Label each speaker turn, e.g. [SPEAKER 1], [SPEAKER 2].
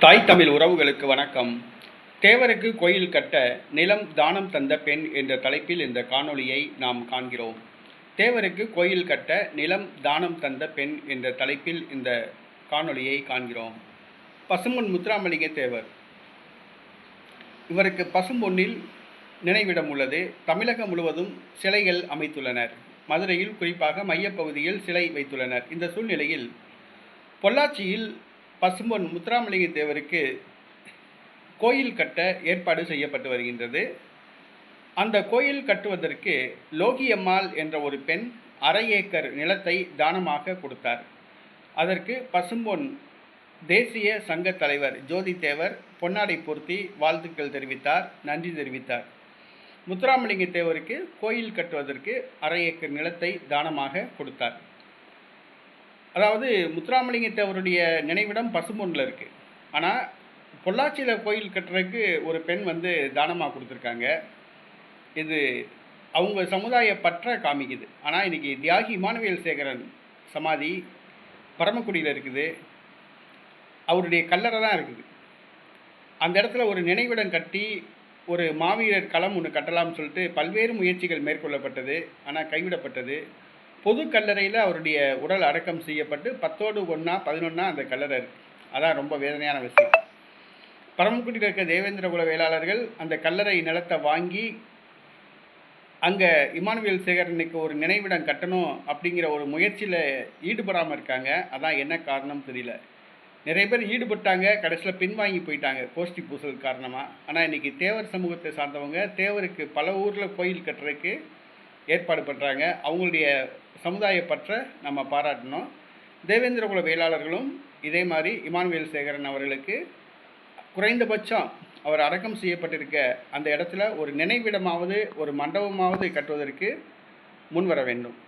[SPEAKER 1] தாய் தமிழ் உறவுகளுக்கு வணக்கம். தேவருக்கு கோயில் கட்ட நிலம் தானம் தந்த பெண் என்ற தலைப்பில் இந்த காணொளியை நாம் காண்கிறோம். தேவருக்கு கோயில் கட்ட நிலம் தானம் தந்த பெண் என்ற தலைப்பில் இந்த காணொளியை காண்கிறோம். பசும்பொன் முத்துராமலிங்க தேவர். இவருக்கு பசும்பொன்னில் நினைவிடம் உள்ளது. தமிழகம் முழுவதும் சிலைகள் அமைத்துள்ளனர். மதுரையில் குறிப்பாக மையப்பகுதியில் சிலை வைத்துள்ளனர். இந்த சூழ்நிலையில் பொள்ளாச்சியில் பசும்பொன் முத்துராமலிங்க தேவருக்கு கோயில் கட்ட ஏற்பாடு செய்யப்பட்டு வருகின்றது. அந்த கோயில் கட்டுவதற்கு லோகியம்மாள் என்ற ஒரு பெண் அரை ஏக்கர் நிலத்தை தானமாக கொடுத்தார். அதற்கு பசும்பொன் தேசிய சங்க தலைவர் ஜோதி தேவர் பொன்னாடை பொருத்தி வாழ்த்துக்கள் தெரிவித்தார் நன்றி தெரிவித்தார். முத்துராமலிங்க தேவருக்கு கோயில் கட்டுவதற்கு அரை ஏக்கர் நிலத்தை தானமாக கொடுத்தார். அதாவது முத்துராமலிங்கத்தை அவருடைய நினைவிடம் பசும்பொன்னில் இருக்குது ஆனால் பொள்ளாச்சியில் கோயில் கட்டுறதுக்கு ஒரு பெண் வந்து தானமாக கொடுத்துருக்காங்க. இது அவங்க சமுதாய பற்ற காமிக்குது. ஆனால் இன்றைக்கி தியாகி இமானுவேல் சேகரன் சமாதி பரமக்குடியில் இருக்குது. அவருடைய கல்லறை தான் இருக்குது. அந்த இடத்துல ஒரு நினைவிடம் கட்டி ஒரு மாவீரர் களம் ஒன்று கட்டலாம்னு சொல்லிட்டு பல்வேறு முயற்சிகள் மேற்கொள்ளப்பட்டது. ஆனால் கைவிடப்பட்டது. பொது கல்லறையில் அவருடைய உடல் அடக்கம் செய்யப்பட்டு பத்தோடு ஒன்றா பதினொன்றா அந்த கல்லறை இருக்குது அதான் ரொம்ப வேதனையான விஷயம். பரமக்குடியில் இருக்க தேவேந்திர குல வேளாளர்கள் அந்த கல்லறை நிலத்தை வாங்கி அங்கே இமானுவேல் சேகரனுக்கு ஒரு நினைவிடம் கட்டணும் அப்படிங்கிற ஒரு முயற்சியில் ஈடுபடாமல் இருக்காங்க. அதான் என்ன காரணம் தெரியல. நிறைய பேர் ஈடுபட்டாங்க கடைசியில் பின்வாங்கி போயிட்டாங்க கோஷ்டி பூசல் காரணமாக ஆனால் இன்றைக்கி தேவர் சமூகத்தை சார்ந்தவங்க தேவருக்கு பல ஊரில் கோயில் கட்டுறதுக்கு ஏற்பாடு பண்ணுறாங்க அவங்களுடைய சமுதாய பற்ற நம்ம பாராட்டணும். தேவேந்திரகுல வேளாளர்களும் இதே மாதிரி இமானுவேல் சேகரன் அவர்களுக்கு குறைந்தபட்சம் அவர் அடக்கம் செய்யப்பட்டிருக்க அந்த இடத்துல ஒரு நினைவிடமாவது ஒரு மண்டபமாவது கட்டுவதற்கு முன்வர வேண்டும்.